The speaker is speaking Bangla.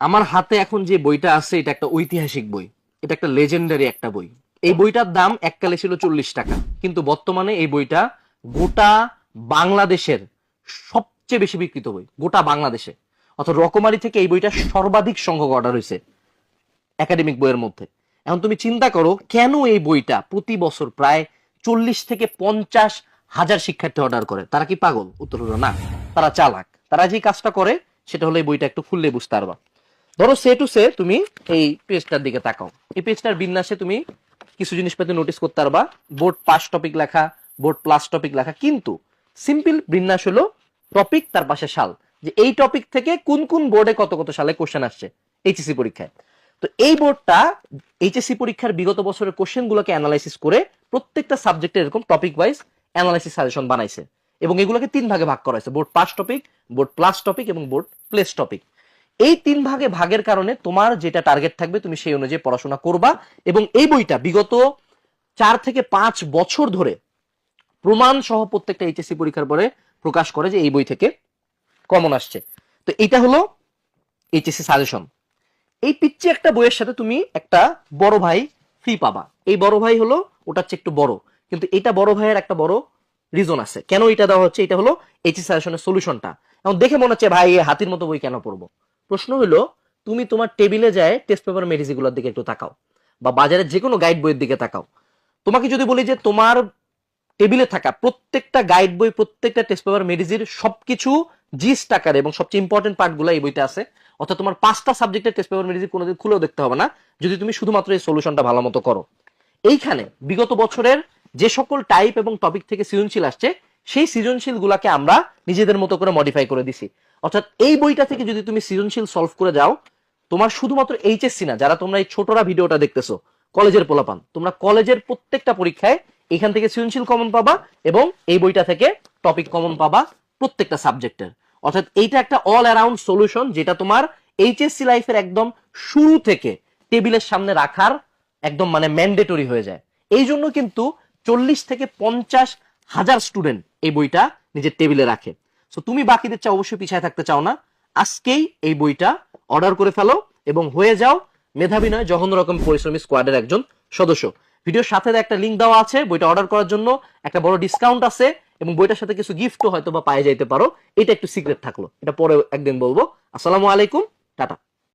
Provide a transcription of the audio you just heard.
আমার হাতে এখন যে বইটা আছে, এটা একটা ঐতিহাসিক বই। এটা একটা লেজেন্ডারি একটা বই। এই বইটার দাম এককালে ছিল চল্লিশ টাকা। কিন্তু বর্তমানে এই বইটা গোটা বাংলাদেশের সবচেয়ে বেশি বিক্রিত বই। গোটা বাংলাদেশে। অর্থাৎ রকমারি থেকে এই বইটা সর্বাধিক সংখ্যক অর্ডার হয়েছে একাডেমিক বইয়ের মধ্যে। এখন তুমি চিন্তা করো, কেন এই বইটা প্রতি বছর প্রায় চল্লিশ থেকে পঞ্চাশ হাজার শিক্ষার্থী অর্ডার করে? তারা কি পাগল? উত্তর হলো না। তারা চালাক। তারা যে কাজটা করে, সেটা হলো এই বইটা একটু খুললে বুঝতে পারবা। ধরো সে টু সে তুমি এই পেজটার দিকে তাকাও। এই পেজটার বিন্যাসে তুমি কিছু জিনিসপাতি নোটিস করতে পারবা। বোর্ড পাস টপিক লেখা বোর্ড প্লাস টপিক লেখা। কিন্তু সিম্পল বিন্যাস হলো টপিক তার পাশে সাল। যে এই টপিক থেকে কোন কোন বোর্ডে কত কত সালে কোশ্চেন আসছে এইচএসসি পরীক্ষায়। তো এই বোর্ডটা এইচএসসি পরীক্ষার বিগত বছরের কোশ্চেন গুলোকে অ্যানালাইসিস করে প্রত্যেকটা সাবজেক্টে এরকম টপিক ওয়াইজ অ্যানালাইসিস সাজেশন বানাইছে। এবং এগুলোকে তিন ভাগে ভাগ করা হয়েছে। Board pass topic board plus topic এবং বোর্ড প্লেস টপিক এই তিন ভাগে ভাগের কারণে তোমার যেটা টার্গেট থাকবে, তুমি সেই অনুযায়ী পড়াশোনা করবা এবং এই বইটা বিগত চার থেকে পাঁচ বছর ধরে প্রমাণ সহ প্রত্যেকটা এইচএসসি পরীক্ষার পরে প্রকাশ করে যে এই বই থেকে কমন আসছে। তো এটা হলো এইচএসসি সাজেশন এই পিচ্ছি একটা বইয়ের সাথে তুমি একটা বড় ভাই ফ্রি পাবা। এই বড় ভাই হলো, ওটার চেয়ে একটু বড়। কিন্তু এটা বড় ভাইয়ের একটা বড় রিজন আছে। কেন এটা দেওয়া হচ্ছে? এটা হলো এইচএসসি সাজেশনের সলিউশনটা এখন দেখে মনে হচ্ছে, ভাই হাতির মতো বই কেন পড়ব? প্রশ্ন হলো, তুমি তোমার টেবিলে যায় টেস্ট পেপার মেডিসিগুলোর দিকে একটু তাকাও বা বাজারে যে কোনো গাইড বইয়ের দিকে তাকাও। তোমাকে যদি বলি যে তোমার টেবিলে থাকা প্রত্যেকটা গাইড বই, প্রত্যেকটা টেস্ট পেপার মেডিজির সবকিছু জিস টাকার এবং সবচেয়ে ইম্পর্টেন্ট পার্টগুলো এই বইতে আছে। অর্থাৎ তোমার পাঁচটা সাবজেক্টের টেস্ট পেপার মেডিজি কোনোদিন খুলেও দেখতে হবে না, যদি তুমি শুধুমাত্র এই সলিউশনটা ভালো মতো করো। এইখানে বিগত বছরের যে সকল টাইপ এবং টপিক থেকে সৃজনশীল আসছে সেই সৃজনশীল গুলাকে আমরা নিজেদের মতো করে মডিফাই করে দিছি। অর্থাৎ এই বইটা থেকে যদি তুমি সৃজনশীল সলভ করে যাও, তোমার শুধুমাত্র এইচএসসি না, যারা তোমরা এই ছোটরা ভিডিওটা দেখতেছো, কলেজের পোলাপান, তোমরা কলেজের প্রত্যেকটা পরীক্ষায় এখান থেকে সৃজনশীল কমন পাবা এবং এই বইটা থেকে টপিক কমন পাবা প্রত্যেকটা সাবজেক্টের অর্থাৎ এইটা একটা অল অ্যারাউন্ড সলিউশন যেটা তোমার এইচএসসি লাইফের একদম শুরু থেকে টেবিলের সামনে রাখার একদম মানে ম্যান্ডেটরি হয়ে যায়। এই জন্য কিন্তু চল্লিশ থেকে পঞ্চাশ হাজার স্টুডেন্ট এই বইটা নিজের টেবিলে রাখে। সো তুমি বাকিদের চেয়ে অবশ্যই পিছায় থাকতে চাও না। আজকেই এই বইটা অর্ডার করে ফেলো এবং হয়ে যাও মেধাবী নয়, জঘন্য রকম পরিশ্রমী স্কোয়াডের একজন সদস্য। ভিডিওর সাথে একটা লিঙ্ক দেওয়া আছে বইটা অর্ডার করার জন্য। একটা বড় ডিসকাউন্ট আছে এবং বইটার সাথে কিছু গিফটও হয়তো বা পায়ে যাইতে পারো। এটা একটু সিক্রেট থাকল। এটা পরে একদিন বলব। আসসালামু আলাইকুম, টাটা।